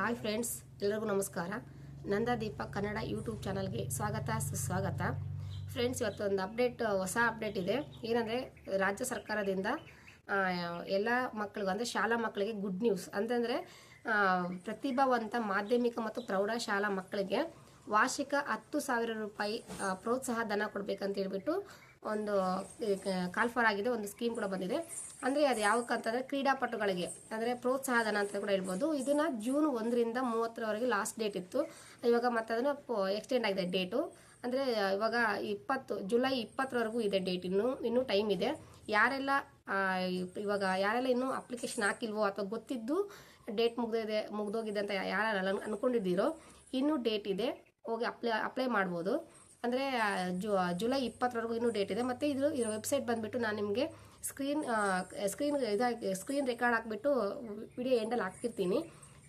Hi friends ಎಲ್ಲರಿಗೂ ನಮಸ್ಕಾರ. ನಂದ ದೀಪ Kannada YouTube ಚಾನಲ್ಗೆ ಸ್ವಾಗತ, ಸುಸ್ವಾಗತ. ಫ್ರೆಂಡ್ಸ್ ಇವತ್ತೊಂದು ಅಪ್ಡೇಟ್, ಹೊಸ ಅಪ್ಡೇಟ್ ಇದೆ. ಏನಂದರೆ, ರಾಜ್ಯ ಸರ್ಕಾರದಿಂದ ಎಲ್ಲ ಮಕ್ಕಳಿಗೂ ಅಂದರೆ ಶಾಲಾ ಮಕ್ಕಳಿಗೆ ಗುಡ್ ನ್ಯೂಸ್ ಅಂತಂದರೆ ಪ್ರತಿಭಾವಂತ ಮಾಧ್ಯಮಿಕ ಮತ್ತು ಪ್ರೌಢ ಶಾಲಾ ಮಕ್ಕಳಿಗೆ ವಾರ್ಷಿಕ ಹತ್ತು ಸಾವಿರ ರೂಪಾಯಿ ಪ್ರೋತ್ಸಾಹ ಧನ ಕೊಡಬೇಕಂತ ಹೇಳ್ಬಿಟ್ಟು ಒಂದು ಕಾಲ್ಫರ್ ಆಗಿದೆ, ಒಂದು ಸ್ಕೀಮ್ ಕೂಡ ಬಂದಿದೆ. ಅಂದರೆ ಅದು ಯಾವಕ್ಕಂತಂದರೆ ಕ್ರೀಡಾಪಟುಗಳಿಗೆ, ಅಂದರೆ ಪ್ರೋತ್ಸಾಹ ಧನ ಅಂತ ಕೂಡ ಹೇಳ್ಬೋದು. ಇದನ್ನು ಜೂನ್ ಒಂದರಿಂದ ಮೂವತ್ತರವರೆಗೆ ಲಾಸ್ಟ್ ಡೇಟ್ ಇತ್ತು. ಇವಾಗ ಮತ್ತೆ ಅದನ್ನು ಎಕ್ಸ್ಟೆಂಡ್ ಆಗಿದೆ ಡೇಟು. ಅಂದರೆ ಇವಾಗ ಇಪ್ಪತ್ತು, ಜುಲೈ ಇಪ್ಪತ್ತರವರೆಗೂ ಇದೆ ಡೇಟ್ ಇನ್ನು, ಇನ್ನೂ ಟೈಮ್ ಇದೆ. ಯಾರೆಲ್ಲ ಇವಾಗ ಯಾರೆಲ್ಲ ಇನ್ನೂ ಅಪ್ಲಿಕೇಶನ್ ಹಾಕಿಲ್ವೋ ಅಥವಾ ಗೊತ್ತಿದ್ದು ಡೇಟ್ ಮುಗ್ದಿದೆ, ಮುಗ್ದೋಗಿದೆ ಅಂತ ಯಾರು ಅನ್ಕೊಂಡಿದ್ದೀರೋ, ಇನ್ನೂ ಡೇಟ್ ಇದೆ. ಹೋಗಿ ಅಪ್ಲೈ ಅಪ್ಲೈ ಮಾಡ್ಬೋದು. ಅಂದರೆ ಜು ಜುಲೈ ಇಪ್ಪತ್ತರವರೆಗೂ ಇನ್ನೂ ಡೇಟ್ ಇದೆ. ಮತ್ತು ಇದು ಇರೋ ವೆಬ್ಸೈಟ್ ಬಂದುಬಿಟ್ಟು ನಾನು ನಿಮಗೆ ಸ್ಕ್ರೀನ್ ಸ್ಕ್ರೀನ್ ಇದಾಗಿ ಸ್ಕ್ರೀನ್ ರೆಕಾರ್ಡ್ ಹಾಕ್ಬಿಟ್ಟು ವಿಡಿಯೋ ಎಂಡಲ್ಲಿ ಹಾಕ್ತಿರ್ತೀನಿ.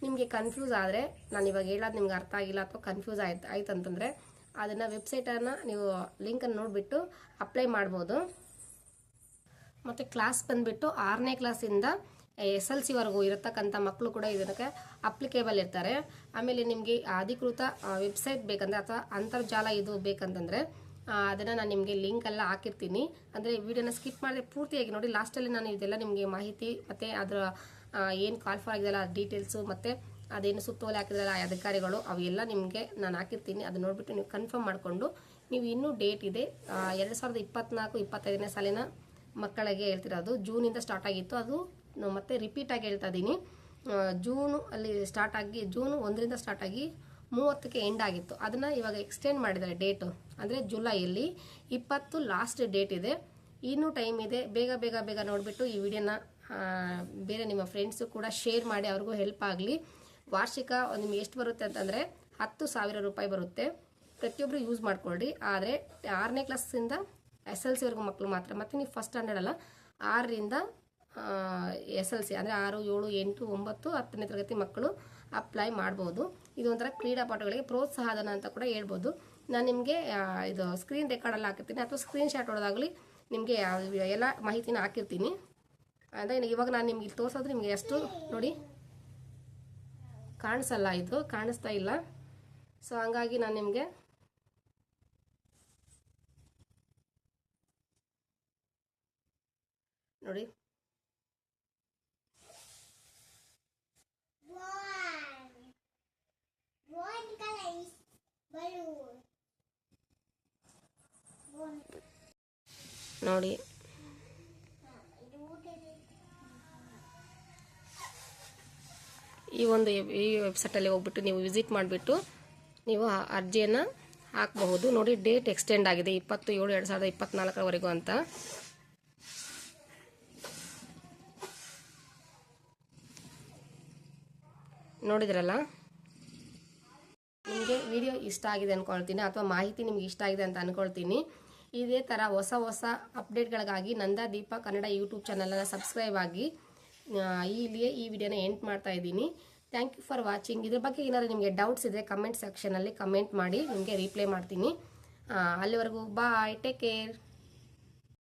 ನಿಮಗೆ ಕನ್ಫ್ಯೂಸ್ ಆದರೆ, ನಾನು ಇವಾಗ ಹೇಳೋದು ನಿಮ್ಗೆ ಅರ್ಥ ಆಗಿಲ್ಲ ಅಥವಾ ಕನ್ಫ್ಯೂಸ್ ಆಯ್ತು ಆಯ್ತು ಅಂತಂದರೆ ಅದನ್ನು ವೆಬ್ಸೈಟನ್ನು ನೀವು ಲಿಂಕನ್ನು ನೋಡಿಬಿಟ್ಟು ಅಪ್ಲೈ ಮಾಡ್ಬೋದು. ಮತ್ತು ಕ್ಲಾಸ್ ಬಂದುಬಿಟ್ಟು ಆರನೇ ಕ್ಲಾಸಿಂದ ಎಸ್ ಎಲ್ ಸಿವರೆಗೂ ಇರತಕ್ಕಂಥ ಮಕ್ಕಳು ಕೂಡ ಇದಕ್ಕೆ ಅಪ್ಲಿಕೇಬಲ್ ಇರ್ತಾರೆ. ಆಮೇಲೆ ನಿಮಗೆ ಅಧಿಕೃತ ವೆಬ್ಸೈಟ್ ಬೇಕಂದ್ರೆ ಅಥವಾ ಅಂತರ್ಜಾಲ ಇದು ಬೇಕಂತಂದರೆ ಅದನ್ನು ನಾನು ನಿಮಗೆ ಲಿಂಕ್ ಎಲ್ಲ ಹಾಕಿರ್ತೀನಿ. ಅಂದರೆ ವಿಡಿಯೋನ ಸ್ಕಿಪ್ ಮಾಡಿದ್ರೆ ಪೂರ್ತಿಯಾಗಿ ನೋಡಿ ಲಾಸ್ಟಲ್ಲಿ ನಾನು ಇದೆಲ್ಲ ನಿಮಗೆ ಮಾಹಿತಿ ಮತ್ತು ಅದರ ಏನು ಕಾಲ್ಫರ್ ಆಗಿದೆಲ್ಲ ಡೀಟೇಲ್ಸು ಮತ್ತು ಅದೇನು ಸುತ್ತೋಲೆ ಹಾಕಿದ್ರಲ್ಲ ಅಧಿಕಾರಿಗಳು, ಅವೆಲ್ಲ ನಿಮಗೆ ನಾನು ಹಾಕಿರ್ತೀನಿ. ಅದು ನೋಡಿಬಿಟ್ಟು ನೀವು ಕನ್ಫರ್ಮ್ ಮಾಡಿಕೊಂಡು, ನೀವು ಇನ್ನೂ ಡೇಟ್ ಇದೆ ಎರಡು ಸಾವಿರದ ಇಪ್ಪತ್ನಾಲ್ಕು, ಇಪ್ಪತ್ತೈದನೇ ಸಾಲಿನ ಮಕ್ಕಳಿಗೆ ಹೇಳ್ತಿರೋದು, ಜೂನಿಂದ ಸ್ಟಾರ್ಟ್ ಆಗಿತ್ತು. ಅದು ಮತ್ತೆ ರಿಪೀಟ್ ಆಗಿ ಹೇಳ್ತಾ ಇದ್ದೀನಿ ಜೂನು ಅಲ್ಲಿ ಸ್ಟಾರ್ಟ್ ಆಗಿ ಜೂನ್ ಒಂದರಿಂದ ಸ್ಟಾರ್ಟ್ ಆಗಿ ಮೂವತ್ತಕ್ಕೆ ಎಂಡ್ ಆಗಿತ್ತು. ಅದನ್ನು ಇವಾಗ ಎಕ್ಸ್ಟೆಂಡ್ ಮಾಡಿದ್ದಾರೆ ಡೇಟು ಅಂದರೆ ಜುಲೈಯಲ್ಲಿ ಇಪ್ಪತ್ತು ಲಾಸ್ಟ್ ಡೇಟ್ ಇದೆ. ಇನ್ನೂ ಟೈಮ್ ಇದೆ. ಬೇಗ ಬೇಗ ಬೇಗ ನೋಡಿಬಿಟ್ಟು ಈ ವಿಡಿಯೋನ ಬೇರೆ ನಿಮ್ಮ ಫ್ರೆಂಡ್ಸು ಕೂಡ ಶೇರ್ ಮಾಡಿ, ಅವ್ರಿಗೂ ಹೆಲ್ಪ್ ಆಗಲಿ. ವಾರ್ಷಿಕ ನಿಮ್ಗೆ ಎಷ್ಟು ಬರುತ್ತೆ ಅಂತಂದರೆ ಹತ್ತು ಸಾವಿರ ರೂಪಾಯಿ ಬರುತ್ತೆ. ಪ್ರತಿಯೊಬ್ಬರು ಯೂಸ್ ಮಾಡ್ಕೊಳ್ಳಿ ಆದರೆ ಆರನೇ ಕ್ಲಾಸಿಂದ ಎಸ್ ಎಲ್ ಸಿವರೆಗೂ ಮಕ್ಕಳು ಮಾತ್ರ. ಮತ್ತು ನೀವು ಫಸ್ಟ್ ಸ್ಟ್ಯಾಂಡರ್ಡ್ ಅಲ್ಲ. ಆರರಿಂದ ಎಸ್ ಎಲ್ ಸಿ ಅಂದರೆ ಆರು, ಏಳು, ಎಂಟು, ಒಂಬತ್ತು, ಹತ್ತನೇ ತರಗತಿ ಮಕ್ಕಳು ಅಪ್ಲೈ ಮಾಡ್ಬೋದು. ಇದು ಒಂಥರ ಕ್ರೀಡಾಪಟುಗಳಿಗೆ ಪ್ರೋತ್ಸಾಹಧನ ಅಂತ ಕೂಡ ಹೇಳ್ಬೋದು. ನಾನು ನಿಮಗೆ ಇದು ಸ್ಕ್ರೀನ್ ರೆಕಾರ್ಡಲ್ಲಿ ಹಾಕಿರ್ತೀನಿ, ಅಥವಾ ಸ್ಕ್ರೀನ್ ಶಾಟ್ ಹೊಡೆದಾಗಲಿ ನಿಮಗೆ ಎಲ್ಲ ಮಾಹಿತಿನ ಹಾಕಿರ್ತೀನಿ. ಅಂದರೆ ಇವಾಗ ನಾನು ನಿಮ್ಗೆ ಇಲ್ಲಿ ತೋರಿಸೋದು ನಿಮಗೆ ಎಷ್ಟು, ನೋಡಿ. ಕಾಣಿಸಲ್ಲ ಇದು, ಕಾಣಿಸ್ತಾ ಇಲ್ಲ. ಸೊ ಹಂಗಾಗಿ ನಾನು ನಿಮಗೆ ನೋಡಿ. ನೋಡಿ. ಈ ಒಂದು ಈ ವೆಬ್ಸೈಟಲ್ಲಿ ಹೋಗ್ಬಿಟ್ಟು ನೀವು ವಿಸಿಟ್ ಮಾಡಿಬಿಟ್ಟು ನೀವು ಅರ್ಜಿಯನ್ನು ಹಾಕಬಹುದು. ನೋಡಿ ಡೇಟ್ ಎಕ್ಸ್ಟೆಂಡ್ ಆಗಿದೆ ಇಪ್ಪತ್ತು ಏಳು ಎರಡು ಸಾವಿರದ ಇಪ್ಪತ್ನಾಲ್ಕರವರೆಗೂ ಅಂತ. ನೋಡಿದ್ರಲ್ಲ? ನಿಮಗೆ ವಿಡಿಯೋ ಇಷ್ಟ ಆಗಿದೆ ಅಂದ್ಕೊಳ್ತೀನಿ ಅಥವಾ ಮಾಹಿತಿ ನಿಮ್ಗೆ ಇಷ್ಟ ಆಗಿದೆ ಅಂತ ಅಂದ್ಕೊಳ್ತೀನಿ ಇದೇ ಥರ ಹೊಸ ಹೊಸ ಅಪ್ಡೇಟ್ಗಳಿಗಾಗಿ ನಂದಾ ದೀಪ ಕನ್ನಡ ಯೂಟ್ಯೂಬ್ ಚಾನಲನ್ನು ಸಬ್ಸ್ಕ್ರೈಬ್ ಆಗಿ ಇಲ್ಲಿಯೇ ಈ ವಿಡಿಯೋನ ಎಂಟ್ ಮಾಡ್ತಾ ಇದ್ದೀನಿ. ಥ್ಯಾಂಕ್ ಯು ಫಾರ್ ವಾಚಿಂಗ್ ಇದ್ರ ಬಗ್ಗೆ ಏನಾದರೂ ನಿಮಗೆ ಡೌಟ್ಸ್ ಇದ್ದರೆ ಕಮೆಂಟ್ ಸೆಕ್ಷನಲ್ಲಿ ಕಮೆಂಟ್ ಮಾಡಿ, ನಿಮಗೆ ರಿಪ್ಲೈ ಮಾಡ್ತೀನಿ. ಅಲ್ಲಿವರೆಗೂ ಬಾಯ್ ಟೇಕ್ ಕೇರ್